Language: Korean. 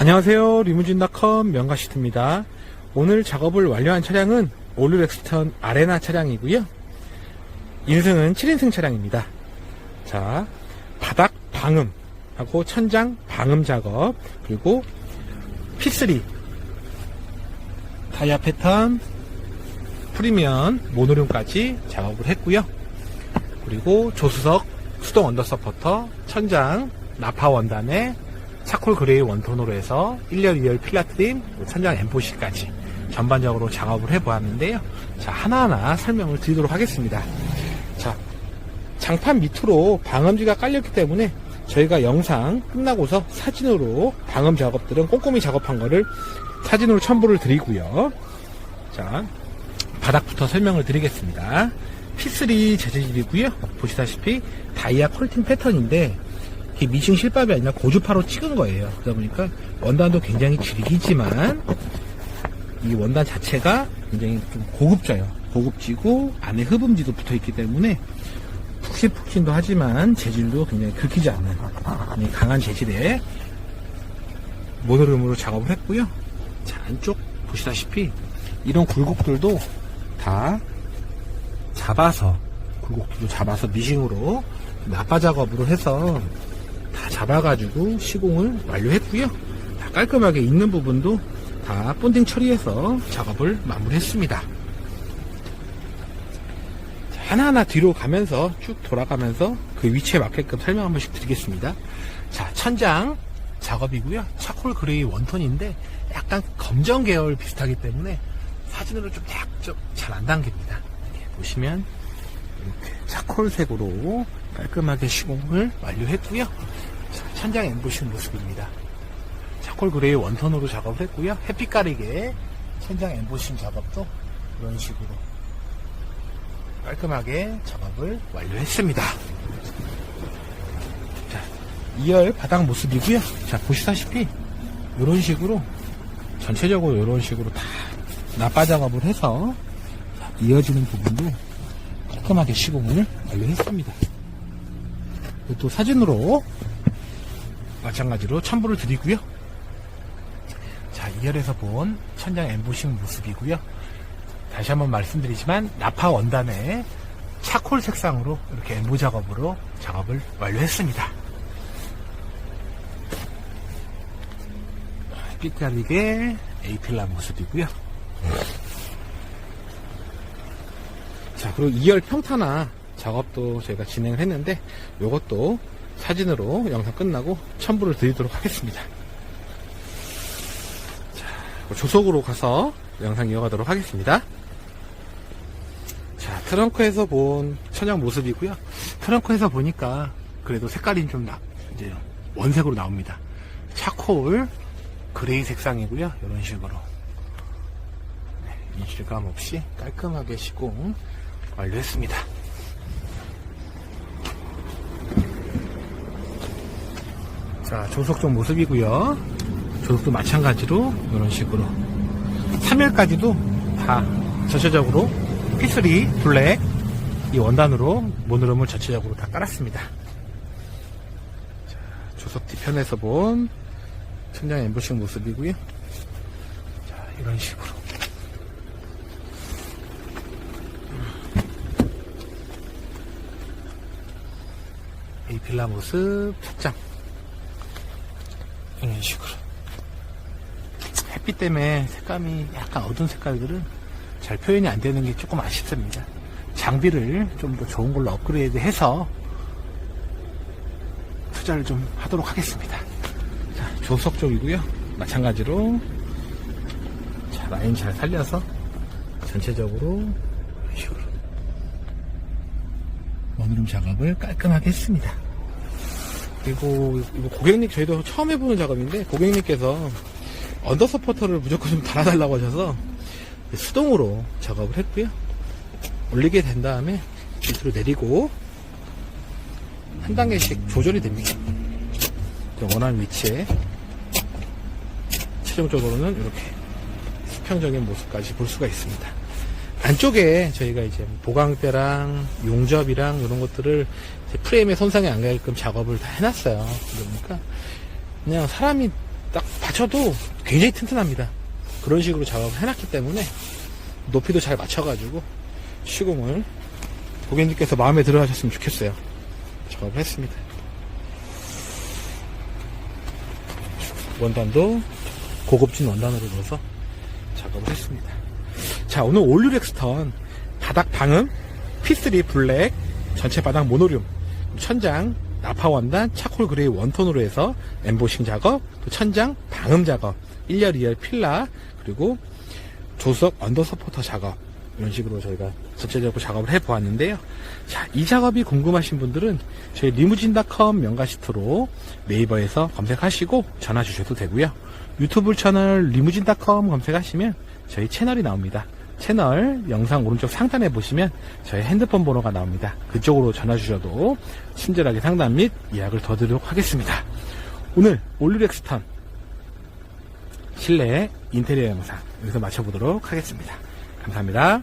안녕하세요. 리무진닷컴 명가시트입니다. 오늘 작업을 완료한 차량은 올류렉스턴 아레나 차량이고요. 인승은 7인승 차량입니다. 자, 바닥 방음하고 천장 방음 작업, 그리고 P3 타이어 패턴, 프리미엄 모노륨까지 작업을 했고요. 그리고 조수석 수동 언더 서포터, 천장 나파 원단에 차콜 그레이 원톤으로 해서 1열, 2열 필라 트림, 천장 엠포시까지 전반적으로 작업을 해보았는데요. 자, 하나하나 설명을 드리도록 하겠습니다. 자, 장판 밑으로 방음지가 깔렸기 때문에 저희가 영상 끝나고서 사진으로 방음 작업들은 꼼꼼히 작업한 거를 사진으로 첨부를 드리고요. 자, 바닥부터 설명을 드리겠습니다. P3 재질이고요. 보시다시피 다이아 컬팅 패턴인데 미싱 실밥이 아니라 고주파로 찍은 거예요. 그러다 보니까 원단도 굉장히 질기지만 이 원단 자체가 굉장히 좀 고급져요. 고급지고 안에 흡음지도 붙어 있기 때문에 푹신푹신도 하지만 재질도 굉장히 긁히지 않는 강한 재질의 모노름으로 작업을 했고요. 자, 안쪽 보시다시피 이런 굴곡들도 다 잡아서 굴곡들도 잡아서 미싱으로 나파 작업으로 해서 다 잡아가지고 시공을 완료했고요. 다 깔끔하게 있는 부분도 다 본딩 처리해서 작업을 마무리했습니다. 자, 하나하나 뒤로 가면서 쭉 돌아가면서 그 위치에 맞게끔 설명 한 번씩 드리겠습니다. 자, 천장 작업이고요. 차콜 그레이 원톤인데 약간 검정 계열 비슷하기 때문에 사진으로 좀 약간 잘안 당깁니다. 이렇게 보시면 이렇게 차콜색으로 깔끔하게 시공을 완료했고요. 자, 천장 엠보신 모습입니다. 차콜 그레이 원톤으로 작업을 했고요. 햇빛 가리개 천장 엠보신 작업도 이런 식으로 깔끔하게 작업을 완료했습니다. 자, 2열 바닥 모습이고요. 자, 보시다시피 이런 식으로 전체적으로 이런 식으로 다 나빠 작업을 해서 자, 이어지는 부분도 깔끔하게 시공을 완료했습니다. 또 사진으로 마찬가지로 첨부를 드리고요. 자, 2열에서 본 천장 엠보싱 모습이고요. 다시 한번 말씀드리지만 나파 원단에 차콜 색상으로 이렇게 엠보 작업으로 작업을 완료했습니다. 삐까리게 에이필라 모습이고요. 자, 그리고 2열 평탄화 작업도 저희가 진행을 했는데 이것도 사진으로 영상 끝나고 첨부를 드리도록 하겠습니다. 자, 조속으로 가서 영상 이어가도록 하겠습니다. 자, 트렁크에서 본 천장 모습이고요. 트렁크에서 보니까 그래도 색깔이 좀 나, 이제 원색으로 나옵니다. 차콜 그레이 색상이고요. 이런 식으로 네, 이질감 없이 깔끔하게 시공 완료했습니다. 자, 조석종 모습이고요. 조석도 마찬가지로 이런 식으로 3열까지도 다 전체적으로 P3 블랙 이 원단으로 모노름을 전체적으로 다 깔았습니다. 자, 조석 뒤편에서 본 천장 엠보싱 모습이고요. 자, 이런 식으로 에이필라 모습 착장 이런 식으로. 햇빛 때문에 색감이 약간 어두운 색깔들은 잘 표현이 안 되는 게 조금 아쉽습니다. 장비를 좀 더 좋은 걸로 업그레이드 해서 투자를 좀 하도록 하겠습니다. 자, 조석 쪽이고요. 마찬가지로 자, 라인 잘 살려서 전체적으로 이런 식으로 원룸 작업을 깔끔하게 했습니다. 그리고 이거 고객님 저희도 처음 해보는 작업인데 고객님께서 언더 서포터를 무조건 좀 달아달라고 하셔서 수동으로 작업을 했고요. 올리게 된 다음에 밑으로 내리고 한 단계씩 조절이 됩니다. 원하는 위치에 최종적으로는 이렇게 수평적인 모습까지 볼 수가 있습니다. 안쪽에 저희가 이제 보강대랑 용접이랑 이런 것들을 프레임에 손상이 안 가게끔 작업을 다 해놨어요. 그러니까 그냥 사람이 딱 받쳐도 굉장히 튼튼합니다. 그런 식으로 작업을 해놨기 때문에 높이도 잘 맞춰가지고 시공을 고객님께서 마음에 들어 하셨으면 좋겠어요. 작업을 했습니다. 원단도 고급진 원단으로 넣어서 작업을 했습니다. 자, 오늘 올류 렉스턴 바닥 방음, P3 블랙, 전체 바닥 모노륨, 천장, 나파 원단, 차콜 그레이 원톤으로 해서 엠보싱 작업, 또 천장 방음 작업, 1열, 2열 필라, 그리고 조석 언더 서포터 작업, 이런 식으로 저희가 전체적으로 작업을 해 보았는데요. 자, 이 작업이 궁금하신 분들은 저희 리무진닷컴 명가시트로 네이버에서 검색하시고 전화 주셔도 되고요. 유튜브 채널 리무진닷컴 검색하시면 저희 채널이 나옵니다. 채널 영상 오른쪽 상단에 보시면 저희 핸드폰 번호가 나옵니다. 그쪽으로 전화 주셔도 친절하게 상담 및 예약을 더 드리도록 하겠습니다. 오늘 올류렉스턴 실내 인테리어 영상 여기서 마쳐보도록 하겠습니다. 감사합니다.